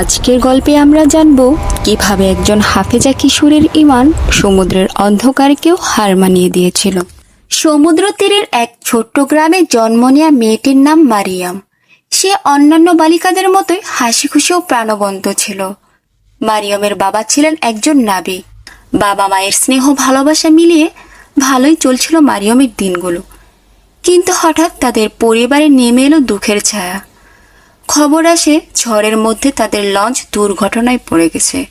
আজকের গল্পে আমরা জানব কীভাবে একজন হাফেজা কিশোরের ইমান সমুদ্রের অন্ধকারকেও হার মানিয়ে দিয়েছিল। সমুদ্র তীরের এক ছোট্ট গ্রামে জন্ম নেওয়া মেয়েটির নাম মারিয়াম। সে অন্যান্য বালিকাদের মতোই হাসি খুশি ও প্রাণবন্ত ছিল। মারিয়মের বাবা ছিলেন একজন নাবি। বাবা মায়ের স্নেহ ভালোবাসা মিলিয়ে ভালোই চলছিল মারিয়মের দিনগুলো। কিন্তু হঠাৎ তাদের পরিবারে নেমে এলো দুঃখের ছায়া। খবর আসে, ঝড়ের মধ্যে তাদের লঞ্চ দুর্ঘটনায় পড়ে গেছে।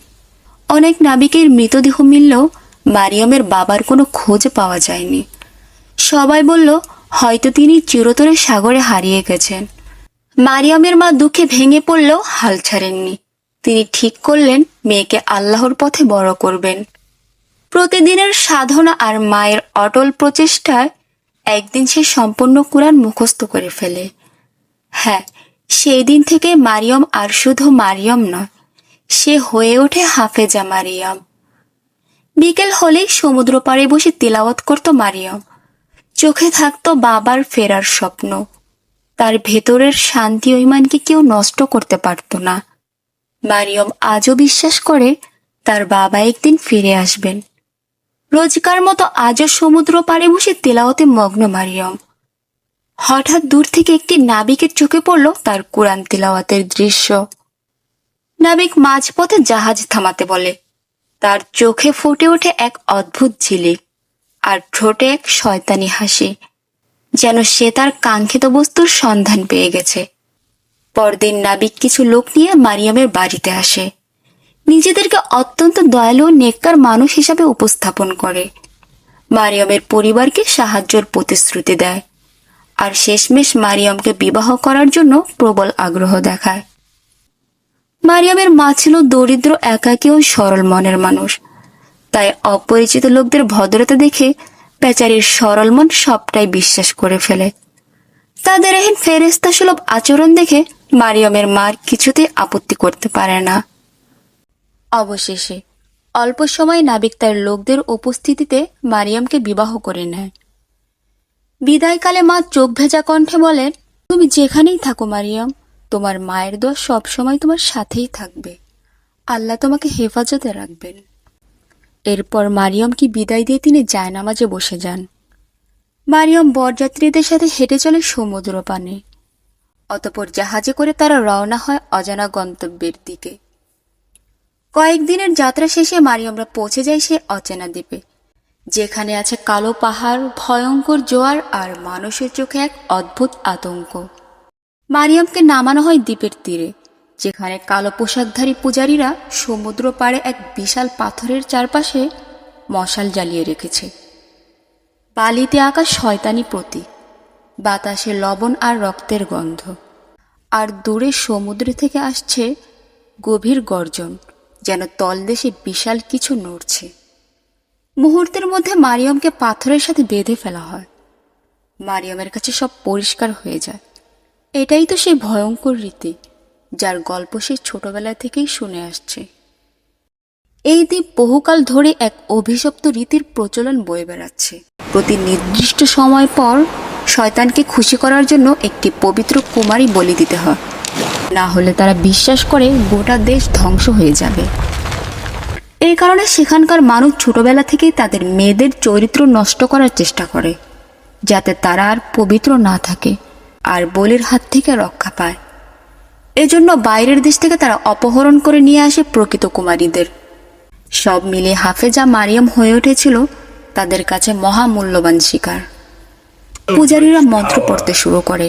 অনেক নাবিকের মৃতদেহ মিললেও মারিয়মের বাবার কোনো খোঁজ পাওয়া যায়নি। সবাই বলল, হয়তো তিনি চিরতরে সাগরে হারিয়ে গেছেন। মারিয়মের মা দুঃখে ভেঙে পড়লেও হাল ছাড়েননি। তিনি ঠিক করলেন, মেয়েকে আল্লাহর পথে বড় করবেন। প্রতিদিনের সাধনা আর মায়ের অটল প্রচেষ্টায় একদিন সে সম্পূর্ণ কোরআন মুখস্থ করে ফেলে। হ্যাঁ সেই দিন থেকে মারিয়ম আর শুধু মারিয়ম নয়, সে হয়ে ওঠে হাফেজা মারিয়ম। বিকেল হলেই সমুদ্র পাড়ে বসে তিলাওয়াত করত মারিয়ম। চোখে থাকতো বাবার ফেরার স্বপ্ন। তার ভেতরের শান্তি ও ইমানকে কেউ নষ্ট করতে পারত না। মারিয়ম আজও বিশ্বাস করে তার বাবা একদিন ফিরে আসবেন। রোজকার মতো আজও সমুদ্র পাড়ে বসে তেলাওতে মগ্ন মারিয়ম। হঠাৎ দূর থেকে একটি নাবিকের চোখে পড়ল তার কোরআন তিলাওয়াতের দৃশ্য। নাবিক মাঝপথে জাহাজ থামাতে বলে। তার চোখে ফুটে ওঠে এক অদ্ভুত ঝিলিক আর ঠোঁটে এক শয়তানি হাসি, যেন সে তার কাঙ্ক্ষিত বস্তুর সন্ধান পেয়ে গেছে। পরদিন নাবিক কিছু লোক নিয়ে মারিয়ামের বাড়িতে আসে। নিজেদেরকে অত্যন্ত দয়ালু নেককার মানুষ হিসাবে উপস্থাপন করে। মারিয়ামের পরিবারকে সাহায্যের প্রতিশ্রুতি দেয়। আর শেষমেশ মারিয়মকে বিবাহ করার জন্য প্রবল আগ্রহ দেখায়। মারিয়ামের মা ছিল দরিদ্র, একাকী ও সরল মনের মানুষ। তাই অপরিচিত লোকদের ভদ্রতা দেখে বেচারির সরল মন সবটাই বিশ্বাস করে ফেলে। তাদের এহেন ফেরেস্তা সুলভ আচরণ দেখে মারিয়মের মার কিছুতেই আপত্তি করতে পারে না। অবশেষে অল্প সময় নাবিক তার লোকদের উপস্থিতিতে মারিয়ামকে বিবাহ করে নেয়। বিদায়কালে মা চোখ ভেজা কণ্ঠে বলেন, তুমি যেখানেই থাকো, মারিয়াম, তোমার মায়ের দোয়া সবসময় তোমার সাথেই থাকবে। আল্লাহ তোমাকে হেফাজতে রাখবেন। এরপর মারিয়মকে বিদায় দিয়ে তিনি জায়নামাজে বসে যান। মারিয়ম বরযাত্রীদের সাথে হেঁটে চলে সমুদ্র পানে। অতপর জাহাজে করে তারা রওনা হয় অজানা গন্তব্যের দিকে। কয়েকদিনের যাত্রা শেষে মারিয়মরা পৌঁছে যায় সে অচেনা দ্বীপে। যেখানে আছে কালো পাহাড়, ভয়ঙ্কর জোয়ার আর মানুষের চোখে এক অদ্ভুত আতঙ্ক। মারিয়ামকে নামানো হয় দ্বীপের তীরে, যেখানে কালো পোশাকধারী পূজারীরা সমুদ্র পাড়ে এক বিশাল পাথরের চারপাশে মশাল জ্বালিয়ে রেখেছে। বালিতে আঁকা শয়তানি প্রতীক, বাতাসে লবণ আর রক্তের গন্ধ, আর দূরে সমুদ্র থেকে আসছে গভীর গর্জন, যেন তলদেশে বিশাল কিছু নড়ছে। মুহূর্তের মধ্যে মারিয়মকে পাথরের সাথে বেঁধে ফেলা হয়। মারিয়মের কাছে সব পরিষ্কার হয়ে যায়। এটাই তো সেই ভয়ঙ্কর রীতি, যার গল্প সে ছোটবেলা থেকেই শুনে আসছে। এই দ্বীপ বহুকাল ধরে এক অভিশপ্ত রীতির প্রচলন বয়ে বেড়াচ্ছে। প্রতি নির্দিষ্ট সময় পর শয়তানকে খুশি করার জন্য একটি পবিত্র কুমারী বলি দিতে হয়। না হলে তারা বিশ্বাস করে গোটা দেশ ধ্বংস হয়ে যাবে। এই কারণে সেখানকার মানুষ ছোটবেলা থেকেই তাদের মেয়েদের চরিত্র নষ্ট করার চেষ্টা করে, যাতে তারা আর পবিত্র না থাকে আর বলির হাত থেকে রক্ষা পায়। এজন্য বাইরের দেশ থেকে তারা অপহরণ করে নিয়ে আসে প্রকৃত কুমারীদের। সব মিলিয়ে হাফেজা মারিয়াম হয়ে উঠেছিল তাদের কাছে মহামূল্যবান শিকার। পূজারীরা মন্ত্র পড়তে শুরু করে।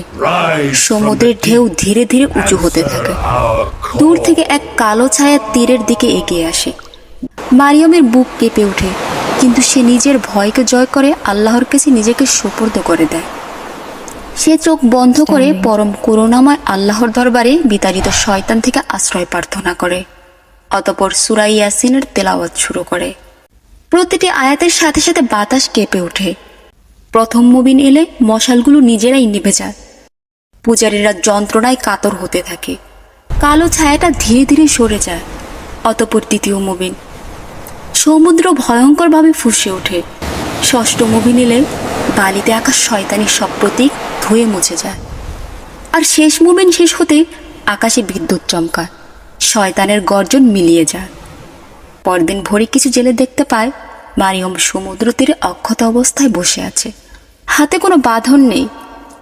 সমুদ্রের ঢেউ ধীরে ধীরে উঁচু হতে থাকে। দূর থেকে এক কালো ছায়া তীরের দিকে এগিয়ে আসে। মারিয়মের বুক কেঁপে ওঠে কিন্তু সে নিজের ভয়কে জয় করে আল্লাহর কাছে নিজেকে সুপর্দ করে দেয়। সে চোখ বন্ধ করে পরম করুণাময় আল্লাহর দরবারে বিতাড়িত শয়তান থেকে আশ্রয় প্রার্থনা করে অতপর সুরাই ইয়াসিনের তেলাওয়াত শুরু করে। প্রতিটি আয়াতের সাথে সাথে বাতাস কেঁপে ওঠে। প্রথম মুবিন এলে মশালগুলো নিজেরাই নিভে যায়। পূজারীরা যন্ত্রণায় কাতর হতে থাকে। কালো ছায়াটা ধীরে ধীরে সরে যায়। অতপর দ্বিতীয় মুবিন সমুদ্র ভয়ঙ্করভাবে ফুসে ওঠে। ষষ্ঠ মুভি নিলে বালিতে আঁকা শয়তানি সব প্রতীক ধুয়ে মুছে যায়। আর শেষ মুভমেন্ট শেষ হতে আকাশে বিদ্যুৎ চমকায়। শয়তানের গর্জন মিলিয়ে যায়। পরদিন ভোরে কিছু জেলে দেখতে পায়, মারিয়ম সমুদ্র তীরে অক্ষত অবস্থায় বসে আছে। হাতে কোনো বাঁধন নেই,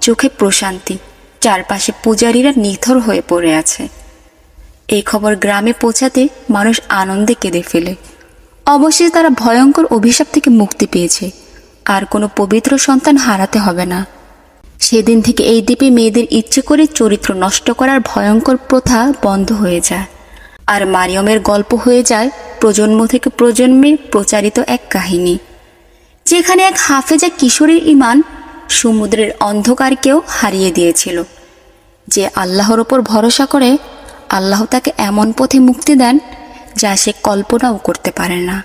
চোখে প্রশান্তি, চারপাশে পূজারীরা নিথর হয়ে পড়ে আছে। এই খবর গ্রামে পৌঁছাতে মানুষ আনন্দে কেঁদে ফেলে। অবশেষে তারা ভয়ঙ্কর অভিশাপ থেকে মুক্তি পেয়েছে। আর কোনো পবিত্র সন্তান হারাতে হবে না। সেদিন থেকে এই দ্বীপে মেয়েদের ইচ্ছে করে চরিত্র নষ্ট করার ভয়ঙ্কর প্রথা বন্ধ হয়ে যায়। আর মারিয়মের গল্প হয়ে যায় প্রজন্ম থেকে প্রজন্মে প্রচারিত এক কাহিনী। যেখানে এক হাফেজা কিশোরীর ইমান সমুদ্রের অন্ধকারকেও হারিয়ে দিয়েছিল। যে আল্লাহর ওপর ভরসা করে, আল্লাহ তাকে এমন পথে মুক্তি দেন যা সে কল্পনাও করতে পারে না।